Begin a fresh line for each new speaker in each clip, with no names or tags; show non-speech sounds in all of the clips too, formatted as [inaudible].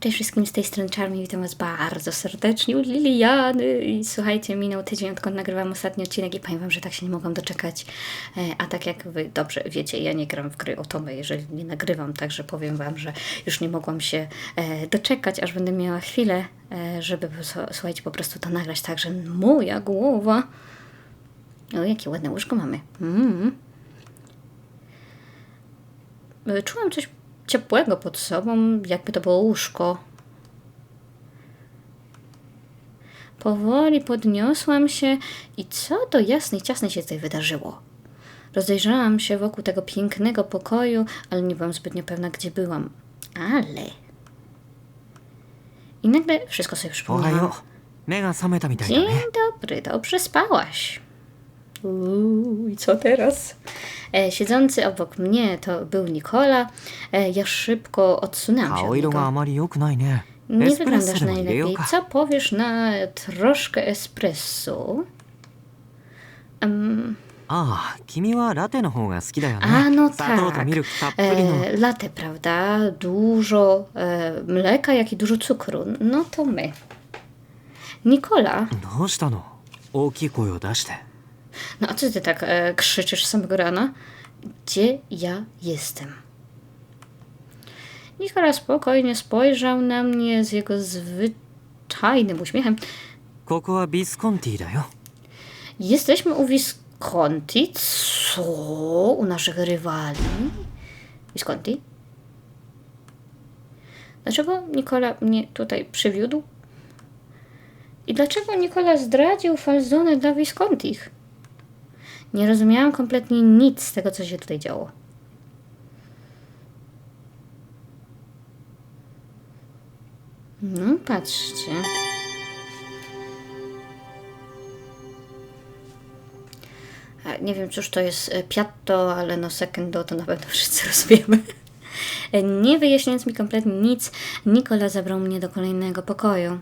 Cześć wszystkim z tej strony Charmy, witam Was bardzo serdecznie u Liliany. I słuchajcie, minął tydzień odkąd nagrywam ostatni odcinek i powiem Wam, że tak się nie mogłam doczekać, E, a tak jak Wy dobrze wiecie, ja nie gram w gry o Tomę, jeżeli nie nagrywam, także powiem Wam, że już nie mogłam się e, doczekać, aż będę miała chwilę, e, żeby słuchajcie, po prostu to nagrać, także moja głowa, o jakie ładne łóżko mamy, mm. Czułam coś ciepłego pod sobą, jakby to było łóżko. Powoli podniosłam się i co do jasnej ciasnej się tutaj wydarzyło. Rozejrzałam się wokół tego pięknego pokoju, ale nie byłam zbytnio pewna, gdzie byłam. Ale... I nagle wszystko sobie przypomniałam. Dzień dobry, dobrze spałaś. Uuu, i co teraz? E, siedzący obok mnie to był Nikola. E, ja szybko odsunęłam się
顔
od
色があ
niego.
まり良くないねエ
Nie
スプレッソ
wyglądasz
でも入れよう
najlepiej.
か
Co powiesz na troszkę espresso? Em,
ああ君はラテの方が好きだよね
a no
砂糖と
tak.
ミルクたっぷりの
E, latte, prawda? Dużo e, mleka, jak i dużo cukru. No to my. Nikola,
どうしたの大きい声を出して
no a co ty tak e, krzyczysz samego rana? Gdzie ja jestem? Nikola spokojnie spojrzał na mnie z jego zwyczajnym uśmiechem.
Visconti.
Jesteśmy u Visconti? Co? U naszych rywali? Visconti? Dlaczego Nikola mnie tutaj przywiódł? I dlaczego Nikola zdradził Falzonę dla Viscontich? Nie rozumiałam kompletnie nic z tego, co się tutaj działo. No, patrzcie. Nie wiem, cóż to jest e, piatto, ale no secondo to na pewno [laughs] wszyscy rozumiemy. [laughs] Nie wyjaśniając mi kompletnie nic, Nikola zabrał mnie do kolejnego pokoju.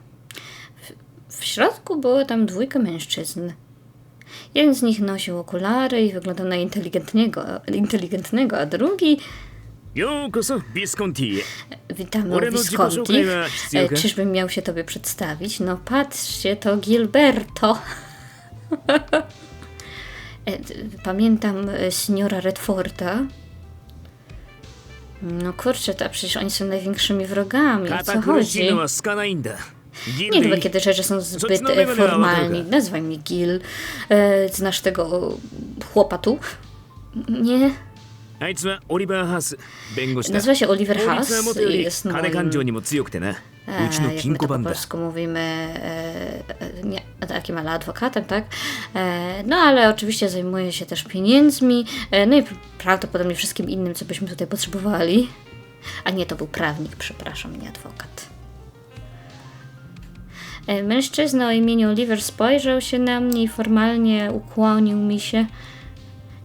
W, w środku było tam dwójka mężczyzn. Jeden z nich nosił okulary i wyglądał na inteligentnego, inteligentnego a drugi... Witamy Visconti.
E,
czyżbym miał się tobie przedstawić? No patrzcie, to Gilberto. [laughs] E, pamiętam e, seniora Redforda. No kurczę, to przecież oni są największymi wrogami. Co chodzi? Nie lubię, kiedy rzeczy są zbyt e,
formalne.
Nazwaj mnie Gil. E, znasz tego chłopa tu? Nie. Nazywa się Oliver Haas i jest moim... E, jak my to po polsku mówimy, e, e nie, takim ale adwokatem, tak? E, no ale oczywiście zajmuje się też pieniędzmi, e, no i prawdopodobnie wszystkim innym, co byśmy tutaj potrzebowali. A nie, to był prawnik, przepraszam, nie adwokat. E, Mężczyzna o imieniu Oliver spojrzał się na mnie i formalnie ukłonił mi się.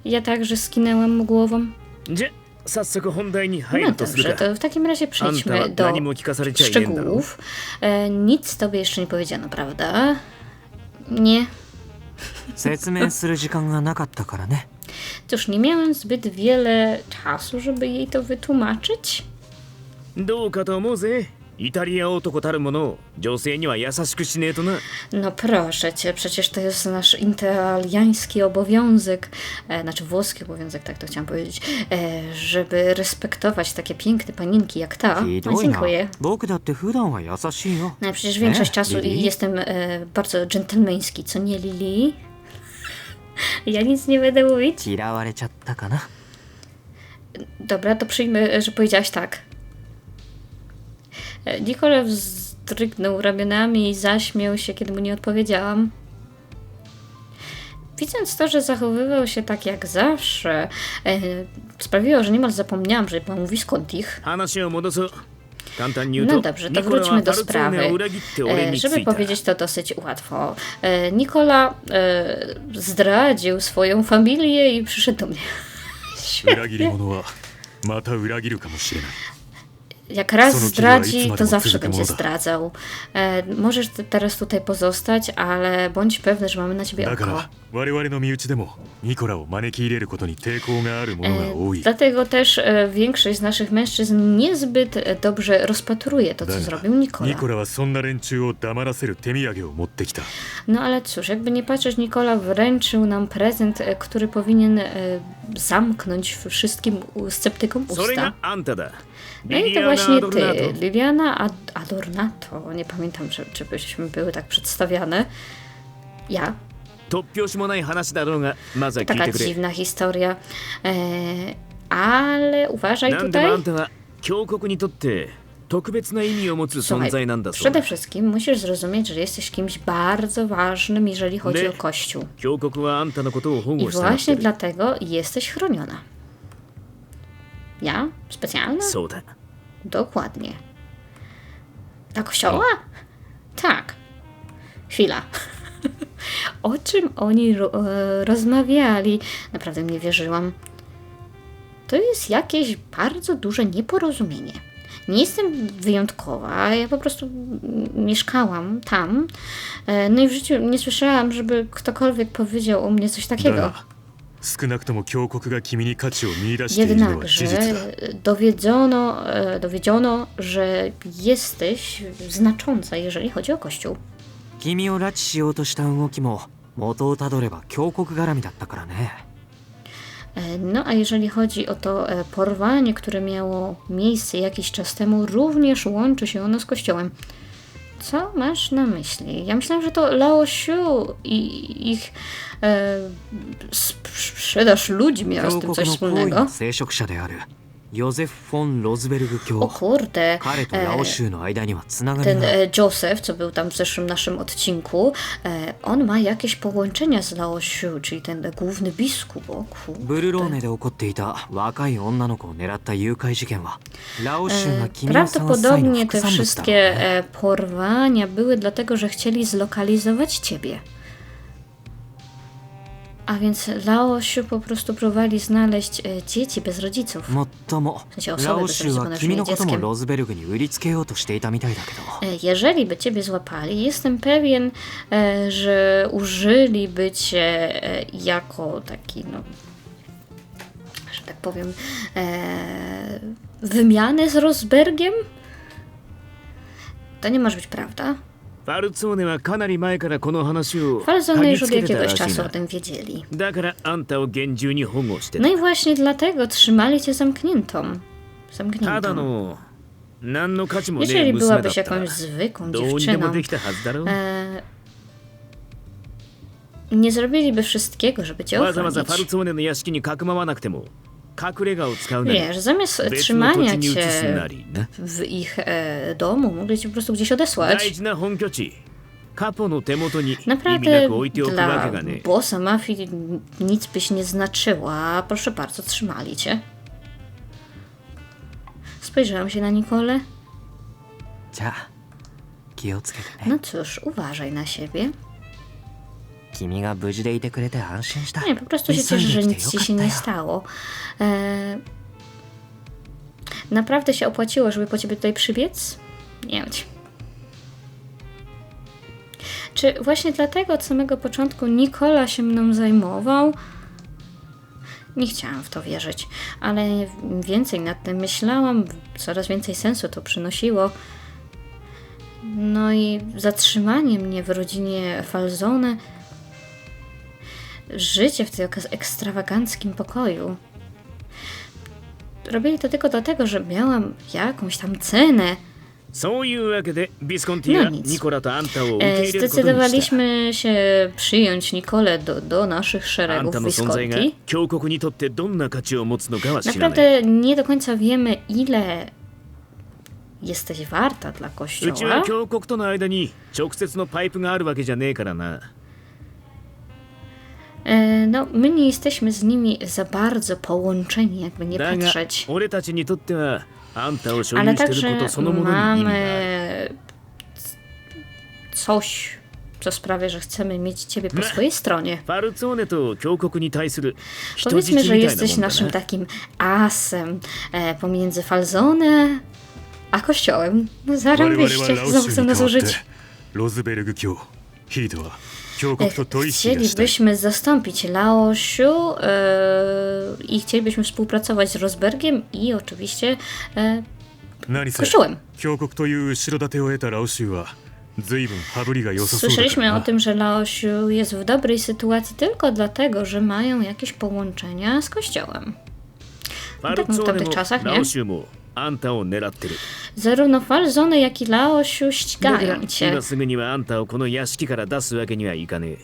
Ja także skinęłam mu głową.
じゃ早速本題に入
No
るとする
dobrze,
か
to w takim razie
あんた
przejdźmy
は
do
何も聞かされちゃいねえんだろ
szczegółów. E, nic tobie jeszcze nie powiedziano, prawda? Nie.
説明する時間がなかったからね
Cóż, nie miałem zbyt wiele czasu, żeby jej to wytłumaczyć.
どうかと思うぜ イタリア男たるものを女性には優しくしねえとな
No proszę cię, przecież to jest nasz italiański obowiązek, e, znaczy włoski obowiązek, tak to chciałam powiedzieć, e, żeby respektować takie piękne paninki jak ta.
ひ
No,
どいな
dziękuję.
僕だって普段は優しいよ
No, przecież większość
Nie,
czasu
Lili?
jestem e, bardzo dżentelmeński, co nie Lili? [laughs] Ja nic nie będę mówić.
嫌われちゃったかな
Dobra, to przyjmę, że powiedziałaś tak. Nikolew zdrygnął ramionami i zaśmiał się, kiedy mu nie odpowiedziałam. Widząc to, że zachowywał się tak jak zawsze, e, sprawiło, że niemal zapomniałam, że
pan mówi skąd ich.
No dobrze, to wróćmy do sprawy. E, żeby powiedzieć to dosyć łatwo. E, Nikola e, zdradził swoją familię i przyszedł do mnie jak raz zdradzi, to zawsze będzie zdradzał. E, możesz teraz tutaj pozostać, ale bądź pewny, że mamy na ciebie oko. E, dlatego też e, większość z naszych mężczyzn niezbyt e, dobrze rozpatruje to, co zrobił Nikola. No ale cóż, jakby nie patrzeć, Nikola wręczył nam prezent, e, który powinien e, zamknąć wszystkim sceptykom usta.
No, あんただ
No i
リ
to
リアナ・ア
właśnie
ドルナ
ty,
ート
Liliana Ad- Adornato. Nie pamiętam, czy, czy byśmy były tak przedstawiane. Ja.
突拍子もない話だろうがまずは聞い
Taka
てくれ
dziwna historia. E, ale uważaj
何でもあ
tutaj.
んたは教国にとって特別な意味を持つ存
Słuchaj,
在なんだそう
przede wszystkim musisz zrozumieć, że jesteś kimś bardzo ważnym, jeżeli chodzi
Nie.
o Kościół.
教国はあんたのことを保
I
護したがって
właśnie
る
dlatego jesteś chroniona. Ja? Specjalna?
Cudem.
Dokładnie. Do kościoła? Tak. Chwila. [laughs] o czym oni ro e, rozmawiali? Naprawdę nie wierzyłam. To jest jakieś bardzo duże nieporozumienie. Nie jestem wyjątkowa, ja po prostu mieszkałam tam. E, no i w życiu nie słyszałam, żeby ktokolwiek powiedział o mnie coś takiego. Jednakże dowiedziono, e, dowiedziono, że jesteś znacząca, jeżeli chodzi o Kościół.
君を拉致しようとした動きも元をたどれば峡谷絡みだったからね
E, No a jeżeli chodzi o to e, porwanie, które miało miejsce jakiś czas temu, również łączy się ono z Kościołem. Co masz na myśli? Ja myślałam, że to Laosiu i ich e, sprzedaż ludźmi z tym coś wspólnego.
の聖職者であるヨゼフ・フォン・ロズベルグ
O
教
kurde,
彼とラオ
e,
州の間にはつながり
ten
がある
e, Joseph, co był tam w zeszłym naszym odcinku, e, on ma jakieś połączenia z Lao Xiu, czyli ten e, główny biskup. O
ブルロー
kurde.
ネで起こっていた若い女の子を狙った誘拐事件はラオ州が
E,
君を探す際の
Prawdopodobnie
副
te
産物だろう
wszystkie
ね
e, porwania były dlatego, że chcieli zlokalizować ciebie. A więc Laosiu po prostu próbowali znaleźć e, dzieci bez rodziców.
もっとも
sensie osoby
ラオ州
bez
は
rodziców
君のことも
dzieckiem.
ロズベルグに売りつけようとしていたみたいだけど
E, Jeżeli by ciebie złapali, jestem pewien, e, że użyliby cię e, jako taki, no, że tak powiem, e, wymiany z Rosbergiem? To nie może być prawda.
ファルツォーネはかなり前からこの話を
Falzone
嗅ぎ
już
つ
od
けてたら
jakiegoś
しい
czasu o
な
tym wiedzieli.
だからあんたを厳重に保護して
No
た
i właśnie dlatego trzymali cię zamkniętą.
ただ
Zamkniętą.
の何の価値もねえ
Jeżeli
娘だっ
byłabyś
たら
jakąś zwykłą
どうにでも
dziewczyną,
できたはずだろう
e, nie zrobiliby wszystkiego, żeby cię
わざわざファル
ochronić.
ツォーネの屋敷にかくまわなくても隠れ家を使うなり
Wiesz, zamiast trzymania cię w ich e, domu, mogli cię po prostu gdzieś odesłać. Naprawdę dla bossa mafii nic byś nie znaczyła. Proszę bardzo, trzymali cię. Spojrzałam się na
Nicole.
No cóż, uważaj na siebie.
君が無事でいてくれて安心した
Nie, po prostu się
急い
cieszę,
で
że
きて
nic
よ
ci
かっ
się
た
nie
よ
stało. E, naprawdę się opłaciło, żeby po ciebie tutaj przybiec? Nie wiem. Czy właśnie dlatego od samego początku Nikola się mną zajmował? Nie chciałam w to wierzyć, ale im więcej nad tym myślałam, coraz więcej sensu to przynosiło. No i zatrzymanie mnie w rodzinie Falzone życie w tym ekstrawaganckim pokoju. Robili to tylko dlatego, że miałam jakąś tam cenę. No nic. E, zdecydowaliśmy się przyjąć Nikolę do, do naszych szeregów Visconti. Naprawdę nie do końca wiemy, ile jesteś warta dla kościoła. E, no, my nie jesteśmy z nimi za bardzo połączeni, jakby nie patrzeć. Ale także mamy coś, co sprawia, że chcemy mieć ciebie po swojej stronie. Powiedzmy, że jesteś naszym takim asem e, pomiędzy Falzone a kościołem. No
zarąbiście,
znowu
chcę
nas użyć.
E,
chcielibyśmy zastąpić Laosiu yy, e, i chcielibyśmy współpracować z Rosbergiem i oczywiście e,
yy,
Kościołem. Słyszeliśmy o tym, że Laosiu jest w dobrej sytuacji tylko dlatego, że mają jakieś połączenia z Kościołem.
ファルツォーネ
w tamtych czasach,
も
nie?
ラオシュもあんたを狙ってる
Zarówno Falzone, jak i Laosiu
だから
ścigają cię.
今すぐにはあんたをこの屋敷から出すわけにはいかねえ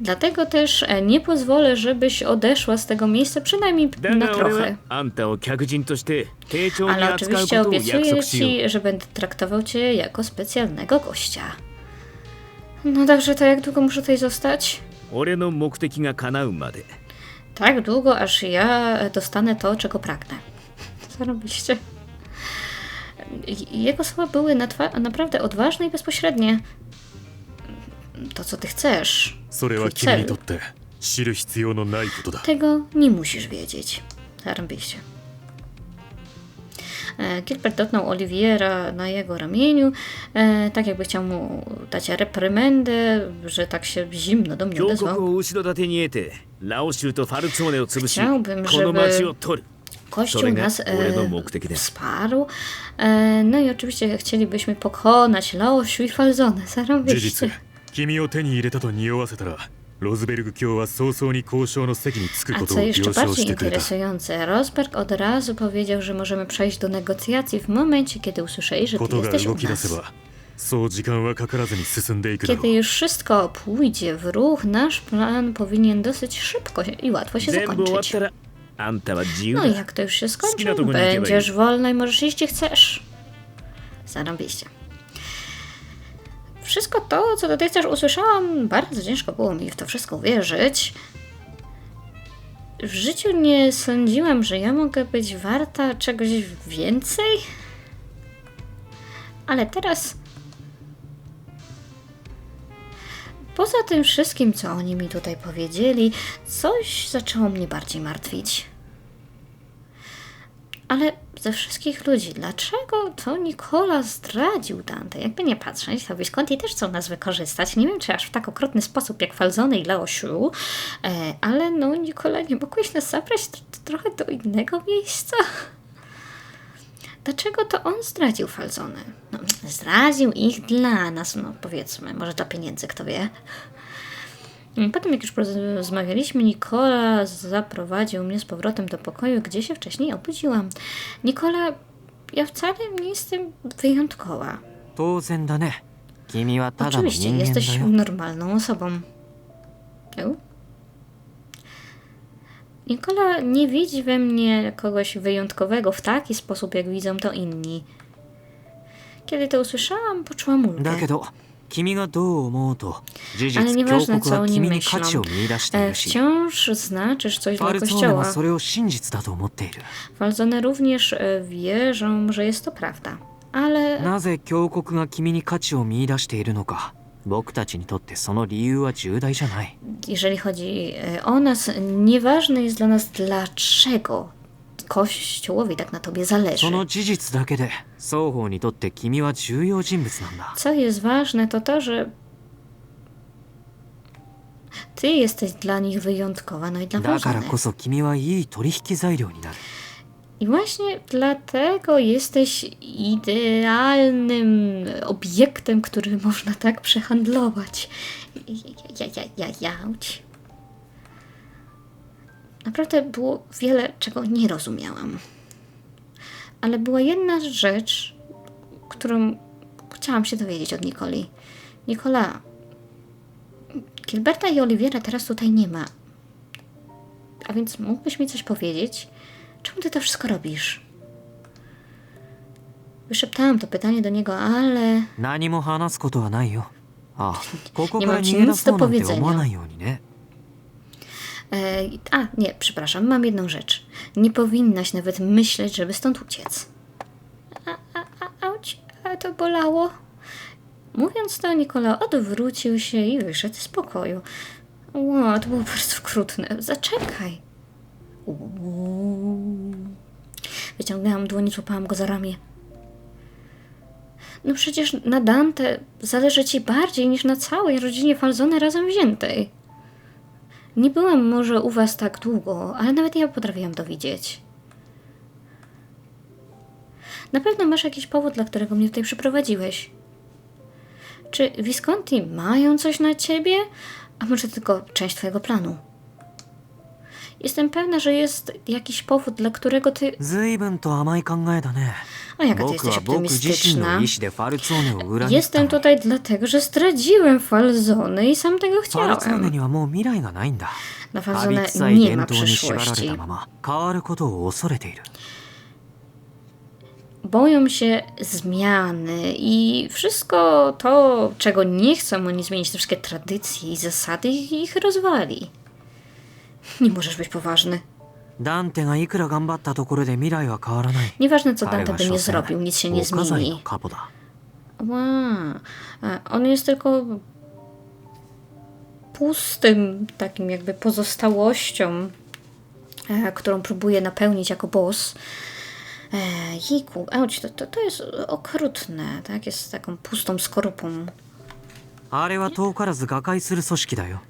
Dlatego też e, nie pozwolę, żebyś odeszła z tego miejsca, przynajmniej
だ
na
が俺は
trochę.
あんたを客人として丁重に
Ale
扱うこ
oczywiście
とを約
obiecuję
束しよう
ci, że będę traktował cię jako specjalnego gościa. No dobrze, to jak długo muszę tutaj zostać?
俺の目的が叶うまで
tak długo, aż ja dostanę to, czego pragnę. [laughs] Co robiliście? Jego słowa były naprawdę odważne i bezpośrednie. To, co ty chcesz. Twój cel. Tego nie musisz wiedzieć. Zarobiście. E, Gilbert dotknął Oliwiera na jego ramieniu, e, tak jakby chciał mu dać reprymendę, że tak się zimno do mnie
教国
odezwał.
を後ろ盾に得てラオシュとファルツォーネを潰し
Chciałbym,
この町を取る
Kościół
Sorry,
nas
俺の
e,
目的だ
wsparł. E, no i oczywiście chcielibyśmy pokonać Laosiu i Falzonę.
事
Zarobiście.
実君を手に入れたと匂わせたら ロズベルグ教は早々に交渉の席に着く
A
こと
co
を
jeszcze
了承
bardziej
してくれた
interesujące, Rosberg od razu powiedział, że możemy przejść do negocjacji w momencie, kiedy usłyszeli, że ty
ことが
jesteś u
動き出せ
nas.
ばそう時間はかからずに進んでいくだろ
Kiedy
う
już wszystko pójdzie w ruch, nasz plan powinien dosyć szybko się- i łatwo się
全部終わっ
zakończyć.
たらあんたは自由
No
だ
i jak to już się skończy,
Skina to go nie dziewaj.
będziesz wolna i możesz iść gdzie chcesz. Zarobiście. Wszystko to, co dotychczas usłyszałam, bardzo ciężko było mi w to wszystko uwierzyć. W życiu nie sądziłam, że ja mogę być warta czegoś więcej. Ale teraz. Poza tym wszystkim, co oni mi tutaj powiedzieli, coś zaczęło mnie bardziej martwić. Ale ze wszystkich ludzi, dlaczego to Nikola zdradził Dante? Jakby nie patrzeć, to Visconti też chcą nas wykorzystać. Nie wiem, czy aż w tak okrutny sposób jak Falzone i Leosiu, e, ale no Nikola, nie mogłeś nas zabrać trochę do innego miejsca? Dlaczego to on zdradził Falzone? No, zdradził ich dla nas, no powiedzmy, może dla pieniędzy, kto wie. Potem, jak już rozmawialiśmy, Nikola zaprowadził mnie z powrotem do pokoju, gdzie się wcześniej obudziłam. Nikola, ja wcale nie jestem wyjątkowa. Oczywiście, jesteś normalną osobą. Nikola nie widzi we mnie kogoś wyjątkowego w taki sposób, jak widzą to inni. Kiedy to usłyszałam, poczułam ulgę.
だけど君がどう思うと事
Ale
実教
nieważne,
国
co
は
oni
君に価値
myślą.
を見出してい
E,
るし
wciąż znaczysz coś
ファ
dla
ルツォーネは
Kościoła.
それを真実だと思っている
Falzone również e, wierzą, że jest to prawda. Ale
なぜ教国が君に価値を見出しているのか僕たちにとってその理由は重大じゃない
jeżeli chodzi e, o nas, nieważne jest dla nas, dlaczego Kościołowi tak na tobie zależy.
その事実だけで双方にとって君は重要人物なんだ
Co jest ważne, to to, że ty jesteś dla nich wyjątkowa, no i dla
だから
Falzone.
こそ君はいい取引材料になる
I właśnie dlatego jesteś idealnym obiektem, który można tak przehandlować. Ja, ja, ja, ja, jauć. Naprawdę było wiele, czego nie rozumiałam. Ale była jedna rzecz, którą chciałam się dowiedzieć od Nikoli. Nikola, Gilberta i Oliwiera teraz tutaj nie ma. A więc mógłbyś mi coś powiedzieć? Czemu ty to wszystko robisz? Wyszeptałam to pytanie do niego, ale
何も話すことはないよあここ
Nie
から
mam ci
逃げ出
nic
そう
do
なんて
powiedzenia.
思わないようにね
E, a, nie, przepraszam, mam jedną rzecz. Nie powinnaś nawet myśleć, żeby stąd uciec. A, a, a, auć, a to bolało. Mówiąc to, Nikola odwrócił się i wyszedł z pokoju. Ło, to było bardzo okrutne. Zaczekaj. Wyciągnęłam dłoń i złapałam go za ramię. No przecież na Dante zależy ci bardziej niż na całej rodzinie Falzone razem wziętej. Nie byłam może u was tak długo, ale nawet ja potrafiłam to widzieć. Na pewno masz jakiś powód, dla którego mnie tutaj przyprowadziłeś. Czy Visconti mają coś na ciebie? A może tylko część twojego planu? Jestem pewna, że jest jakiś powód, dla którego ty...
随分と甘い考えだね
O, jaka ty
僕
jesteś
は僕自身の
optymistyczna.
意志でファルツォーネを裏切った
Jestem
のに
tutaj dlatego, że zdradziłem Falzony i sam tego
ファルツォーネ
chciałem.
にはもう未来がないんだ
Na
旅
Falzone
臭い
nie
伝
ma
統に縛られ
przyszłości.
たまま変わることを恐れている
Boją się zmiany i wszystko to, czego nie chcą oni zmienić, te wszystkie tradycje i zasady, ich rozwali. Nie możesz być poważny.
ダンテがいくら頑張ったところで未来は変わらない
Nieważne, co
彼
Dante
は
by
所
nie
詮
zrobił, nic się nie
岡崎の
zmieni.
カポだ
Wow. A On jest tylko pustym, takim jakby pozostałością, e, którą próbuje napełnić jako boss. E, Jiku, auć, to, to, to jest okrutne, tak? Jest taką pustą skorupą.
あれは遠からず瓦解する組織だよ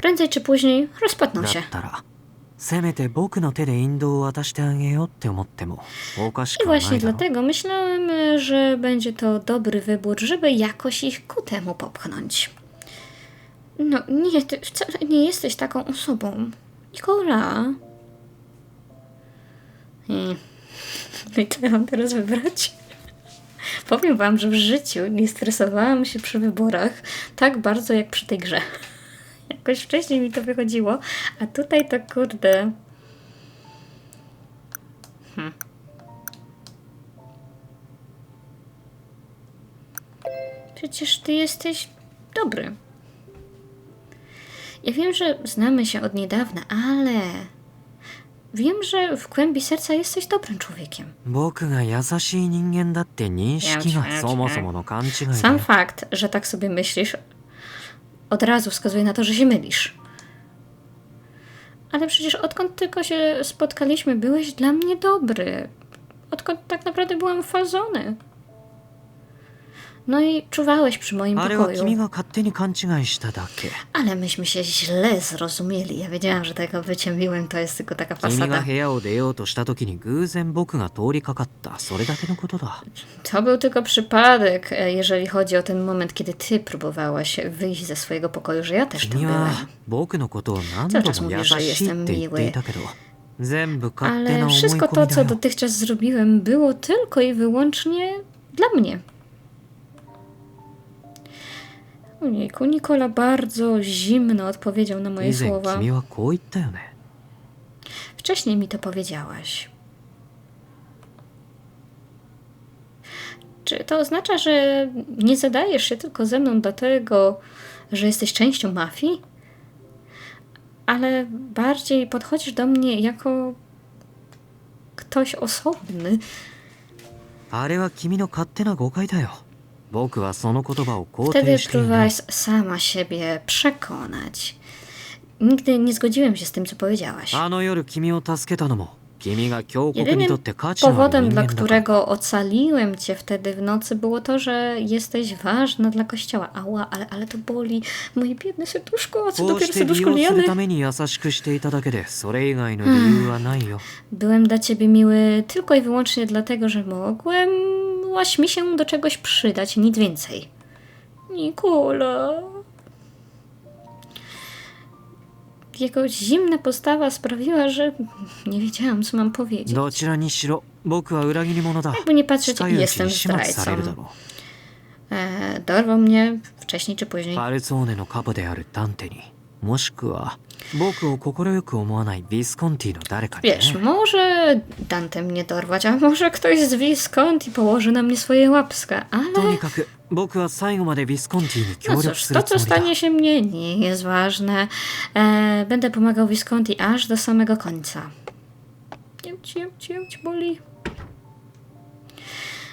Prędzej czy później rozpadną
だっ
się.
たらせめて僕の手で引導を渡してあげようって思ってもおかし
I
くはな
właśnie
いだろ
dlatego myślałem, e, że będzie to dobry wybór, żeby jakoś ich ku temu popchnąć. No nie, ty wcale nie jesteś taką osobą. Nikola. Hmm. No i co ja mam teraz wybrać? Powiem wam, że w życiu nie stresowałam się przy wyborach tak bardzo jak przy tej grze. Jakoś wcześniej mi to wychodziło, a tutaj to kurde... Przecież ty jesteś dobry. Ja wiem, że znamy się od niedawna, ale wiem, że w głębi serca jesteś dobrym człowiekiem.
僕が優しい人間だって認識がそもそもの勘違いだ
Sam
よ
fakt, że tak sobie myślisz, od razu wskazuje na to, że się mylisz. Ale przecież odkąd tylko się spotkaliśmy, byłeś dla mnie dobry. Odkąd tak naprawdę byłam fazony. No i czuwałeś przy moim
あれは
pokoju.
君が勝手に勘違いしただけ
Ale myśmy się źle zrozumieli. Ja wiedziałam, że tego bycie miłym to jest tylko taka
君が
fasada.
部屋を出ようとした時に偶然僕が通りかかったそれだけのことだ
To był tylko przypadek, e, jeżeli chodzi o ten moment, kiedy ty próbowałaś wyjść ze swojego pokoju, że ja też tam
君
byłem.
は僕のことを何
Cały
度
czas
も優
mówisz, że
しいって
jestem
言ってい
miły.
たけど全部勝手な
Ale
思い
wszystko
込
to,
み
co
だよ
dotychczas zrobiłem, było tylko i wyłącznie dla mnie. Ojejku, Nikola bardzo zimno odpowiedział na moje
以前
słowa.
君はこう言ったよね
Wcześniej mi to powiedziałaś. Czy to oznacza, że nie zadajesz się tylko ze mną dlatego, że jesteś częścią mafii? Ale bardziej podchodzisz do mnie jako ktoś osobny.
あれは君の勝手な誤解だよ僕はその言葉を肯
Wtedy próbowałeś sama siebie przekonać. Nigdy nie zgodziłem się z tym, co powiedziałaś. Jedynym powodem, dla którego ocaliłem cię wtedy w nocy, było to, że jesteś ważna dla kościoła. Ała, ale, ale to boli. Moje biedne serduszko, a co dopiero serduszko Liany?
Hmm.
Byłem dla ciebie miły tylko i wyłącznie dlatego, że mogłem łaś mi się do czegoś przydać, nic więcej. Nikola. Jego zimna postawa sprawiła, że nie wiedziałam, co mam powiedzieć.
どちらにしろ僕は裏切り者だ
Jakby nie patrzeć,
近いうち
jestem
に始末されるだ
zdrajcą.
ろ
E, dorwał mnie wcześniej czy później.
うパルツォーネのカポであるダンテに もしくは僕を快く思わないビスコンティの誰かにね
Wiesz, może Dante mnie dorwać, a może ktoś z Visconti położy na mnie swoje łapska,
と
ale
にかく僕は最後までビスコンティに
no
協力
cóż,
す
to
るつ
co
もりだ
stanie się mnie nie jest ważne. E, będę pomagał Visconti aż do samego końca. Jemć, jemć, jemć, boli.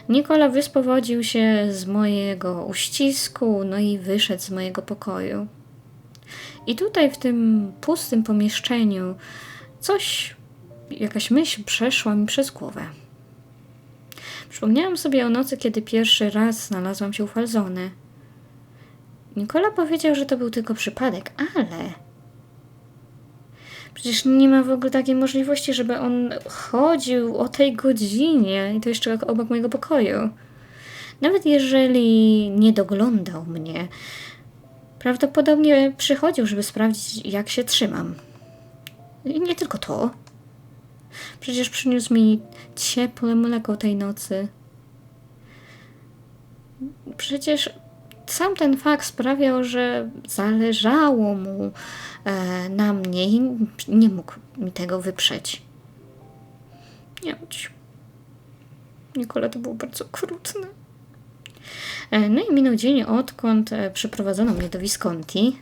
Nikola wyspowodził się z mojego uścisku, no i wyszedł z mojego pokoju. I tutaj w tym pustym pomieszczeniu coś, jakaś myśl przeszła mi przez głowę. Przypomniałam sobie o nocy, kiedy pierwszy raz znalazłam się u Falzony. Nikola powiedział, że to był tylko przypadek, ale. Przecież nie ma w ogóle takiej możliwości, żeby on chodził o tej godzinie i to jeszcze obok mojego pokoju. Nawet jeżeli nie doglądał mnie, prawdopodobnie przychodził, żeby sprawdzić, jak się trzymam. I nie tylko to. Przecież przyniósł mi ciepłe mleko tej nocy. Przecież sam ten fakt sprawiał, że zależało mu e, na mnie i nie mógł mi tego wyprzeć. Nie chodź. Nikola to było bardzo okrutne. E, no i minął dzień, odkąd e, przyprowadzono mnie do Visconti.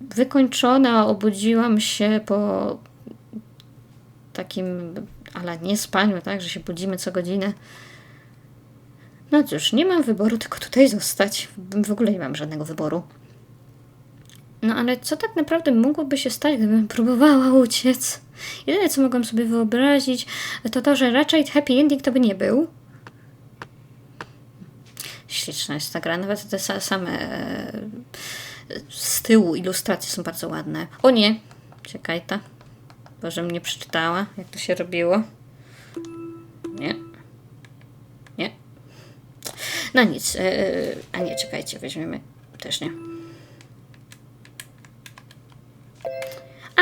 Wykończona obudziłam się po takim, ale nie spaniu, tak, że się budzimy co godzinę. No cóż, nie mam wyboru, tylko tutaj zostać. W ogóle nie mam żadnego wyboru. No ale co tak naprawdę mogłoby się stać, gdybym próbowała uciec? Jedyne, co mogłam sobie wyobrazić, to to, że raczej happy ending to by nie był. Śliczna jest ta gra, nawet te sa- same e, z tyłu ilustracje są bardzo ładne. O nie, czekaj ta, bo żebym nie przeczytała, jak to się robiło. Nie. Nie. No nic, e, a nie, czekajcie, weźmiemy też nie.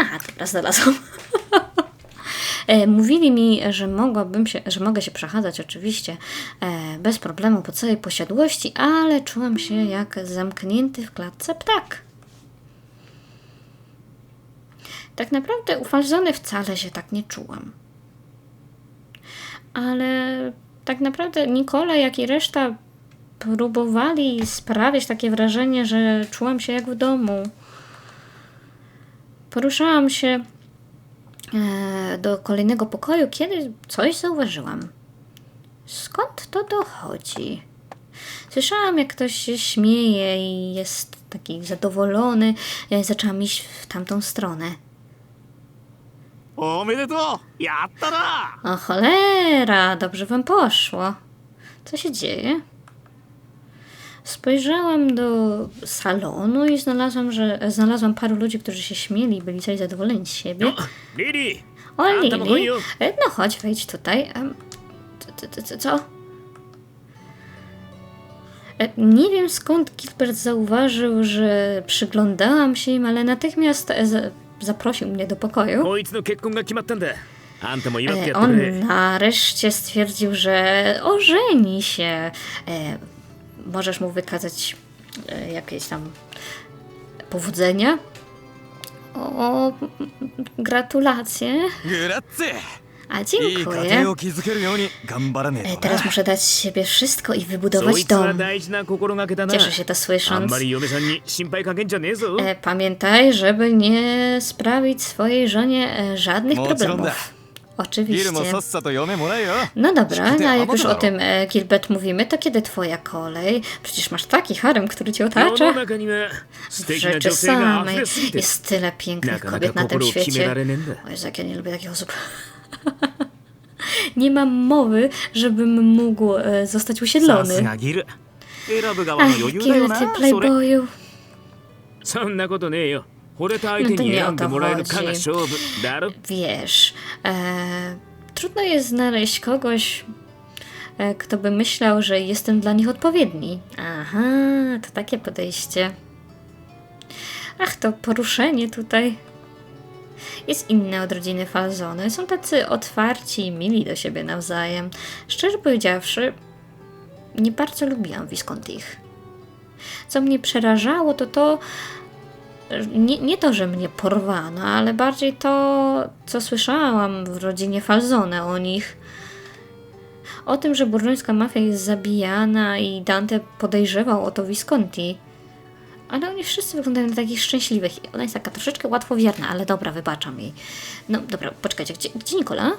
Aha, dobra, znalazłam. E, Mówili mi, że mogłabym się, że mogę się przechadzać oczywiście e, bez problemu po całej posiadłości, ale czułam się jak zamknięty w klatce ptak. Tak naprawdę u Falzony wcale się tak nie czułam. Ale tak naprawdę Nikola, jak i reszta próbowali sprawić takie wrażenie, że czułam się jak w domu. Poruszałam się e, do kolejnego pokoju, kiedy coś zauważyłam. Skąd to dochodzi? Słyszałam, jak ktoś się śmieje i jest taki zadowolony. Ja zaczęłam iść w tamtą stronę.
O,
O cholera, dobrze wam poszło. Co się dzieje? Spojrzałam do salonu i znalazłam, że znalazłam paru ludzi, którzy się śmieli i byli coś zadowoleni z siebie.
No, Lili!
O, Lili! E, no chodź, wejdź tutaj. Co? E, nie wiem skąd Gilbert zauważył, że przyglądałam się im, ale natychmiast e, zaprosił mnie do pokoju. On nareszcie stwierdził, że ożeni się możesz mu wykazać e, jakieś tam powodzenia. O, gratulacje.
Grazie.
A dziękuję. E, teraz muszę dać z siebie wszystko i wybudować dom. Cieszę się to słysząc. E, pamiętaj, żeby nie sprawić swojej żonie żadnych problemów.
ビル
Oczywiście.
もさっさと嫁もらえよ
No dobra,
Szkoda,
no a
a
jak
bo
już
to
o
dało.
tym e, Gilbert mówimy, to kiedy twoja kolej? Przecież masz taki harem, który cię
世の
otacza.
中には素
W
敵な
rzeczy
女性が
samej
溢れすぎて
jest tyle
な
pięknych
かな
kobiet
か
na tym
心を決めら
świecie.
れねえんだ
O Jezu, jak ja nie lubię takich osób. [laughs] nie mam mowy, żebym mógł e, zostać
さす
usiedlony.
がギル選ぶ側の
Ach,
余裕だよ
Gil,
な
ty
それ
playboyu.
そんなことねえよ 惚れた相手
No to
に
nie
選
o
んで
to
もらえるかが
chodzi.
勝負だろ
Wiesz, e, trudno jest znaleźć kogoś, e, kto by myślał, że jestem dla nich odpowiedni. Aha, to takie podejście. Ach, to poruszenie tutaj. Jest inne od rodziny Falzony. Są tacy otwarci i mili do siebie nawzajem. Szczerze powiedziawszy, nie bardzo lubiłam Viscontich. Co mnie przerażało, to to, nie, nie to, że mnie porwano, ale bardziej to, co słyszałam w rodzinie Falzone o nich. O tym, że burżuńska mafia jest zabijana i Dante podejrzewał o to Visconti. Ale oni wszyscy wyglądają na takich szczęśliwych. Ona jest taka troszeczkę łatwowierna, ale dobra, wybaczam jej. No dobra, poczekajcie, gdzie, gdzie Nikola?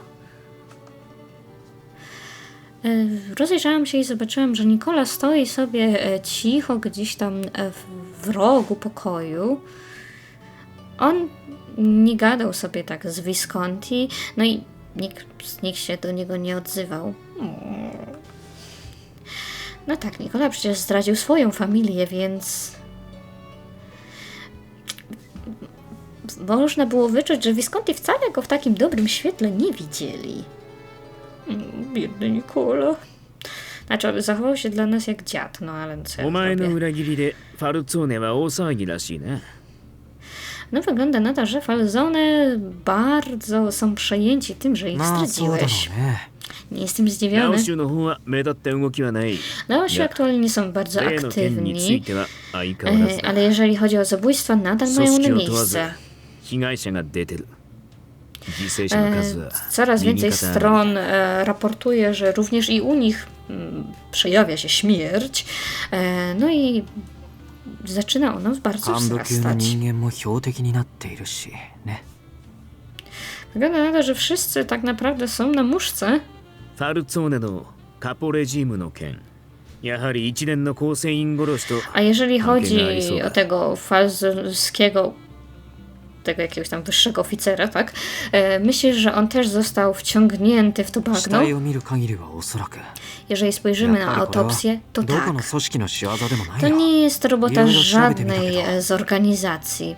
E, Rozejrzałam się i zobaczyłam, że Nikola stoi sobie e, cicho gdzieś tam e, w, w rogu pokoju. On nie gadał sobie tak z Visconti, no i nikt, nikt się do niego nie odzywał. No tak, Nikola przecież zdradził swoją familię, więc można było wyczuć, że Visconti wcale go w takim dobrym świetle nie widzieli. Mm, Biedny Nikola. Znaczy, zachował się dla nas jak dziad, no ale co ja
お前の
zrobię?
裏切りでファルツォーネは大騒ぎらしいな
No wygląda na to, że Falzone bardzo są przejęci tym, że ich
まあそうだろ
zdradziłeś.
うね
Nie jestem
ラ
zdziwiony.
オ州の方は目立った動きはない
Laosi
いや
aktualnie są bardzo
例の件につい
aktywni,
ては相変わらず
e,
だ
ale jeżeli chodzi o zabójstwa, nadal
組
mają one
織を問わず
miejsce.
被害者が出てる犠牲者の
E,
数は
Coraz
右
więcej
肩上がり
stron e, raportuje, że również i u nich mm, przejawia się śmierć. E, No i zaczyna ona bardzo
幹部級の
wzrastać.
人間も標的になっているしね
Wygląda na to, że wszyscy tak naprawdę są na muszce.
ファルツォーネのカポレジームの件やはり一連の構成員殺しと
A jeżeli chodzi
Piękna rysowa.
o tego falzowskiego, tego jakiegoś tam wyższego oficera, tak? E, myślisz, że on też został wciągnięty w to bagno? Jeżeli spojrzymy na autopsję, to tak. To nie jest robota żadnej z e, organizacji.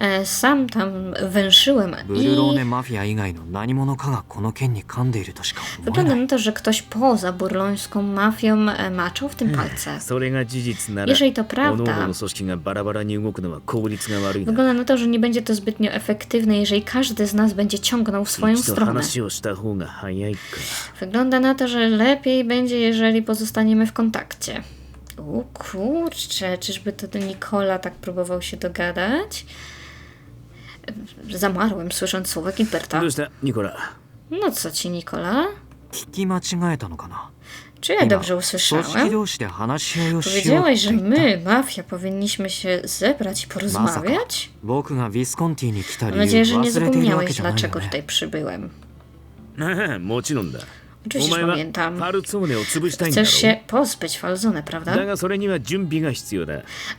E, Sam tam węszyłem
ブルローネ
i
マフィア以外の何者かがこの件に噛んでいるとしか思え
wygląda
ない
na to, że ktoś poza burlońską mafią e, maczał w tym palce. [laughs]
それが事実なら
Jeżeli to
各々
prawda,
の組織がバラバラに動くのは効率が悪いな
wygląda na to, że nie będzie to zbytnio efektywne, jeżeli każdy z nas będzie ciągnął w swoją
一度
stronę.
話をした方が早いか
Wygląda na to, że lepiej będzie, jeżeli pozostaniemy w kontakcie. O kurczę, czyżby to do Nikola tak próbował się dogadać? Zamarłem słysząc słowa Gilberta.
どうしたニコラ
No co ci, Nikola?
聞き間違えたのかな
Czy ja
今
dobrze
組織
usłyszałem?
同士で話し合いをしようっ
Powiedziałeś,
て
że
言った
my, mafia, powinniśmy się zebrać i
まさか
porozmawiać?
僕がビスコンティに来た
Mam
理由
nadzieję, że nie
忘れているわけ
zapomniałeś,
じゃないよ
dlaczego
ね
tutaj przybyłem.
ああもちろんだお
Oczywiście, pamiętam. Chcesz się pozbyć Falzone, prawda?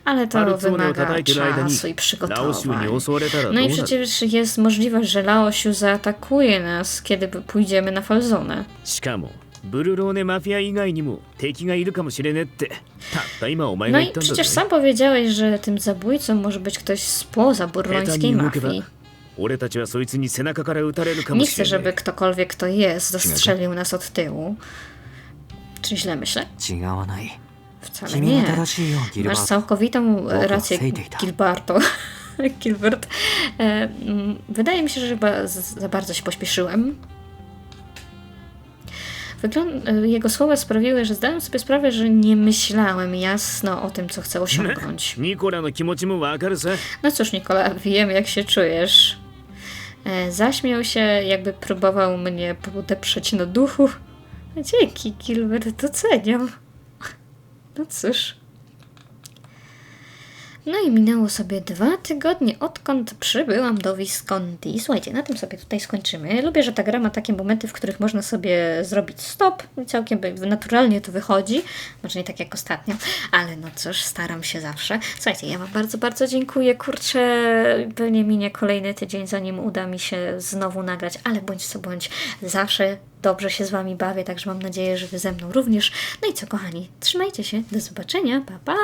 Ale to wymaga czasu i przygotowań. No i przecież jest możliwość, że Laosiu zaatakuje nas, kiedy pójdziemy na
Falzone. ブルローネマフィア以外にも敵がいるかもしれねえってたった今お前が言ったんだ
No
i przecież
sam powiedziałeś, że tym zabójcą może być ktoś spoza burlońskiej mafii. Nie chcę, żeby ktokolwiek, to jest, zastrzelił nas od tyłu. Czy źle myślę? Wcale nie. Masz całkowitą rację, Gilberto. [laughs] Gilbert. E, mm, wydaje mi się, że chyba za bardzo się pośpieszyłem. Wygląd e, jego słowa sprawiły, że zdałem sobie sprawę, że nie myślałem jasno o tym, co chcę osiągnąć. [laughs] No cóż, Nikola, wiem, jak się czujesz. E, zaśmiał się, jakby próbował mnie podeprzeć na duchu. Dzięki, Gilbert, doceniam. No cóż. No i minęło sobie dwa tygodnie, odkąd przybyłam do Visconti. Słuchajcie, na tym sobie tutaj skończymy. Lubię, że ta gra ma takie momenty, w których można sobie zrobić stop. Całkiem naturalnie to wychodzi. Może nie tak jak ostatnio, ale no cóż, staram się zawsze. Słuchajcie, ja Wam bardzo, bardzo dziękuję. Kurczę, pewnie minie kolejny tydzień, zanim uda mi się znowu nagrać, ale bądź co bądź, zawsze dobrze się z Wami bawię, także mam nadzieję, że Wy ze mną również. No i co, kochani, trzymajcie się, do zobaczenia, pa pa!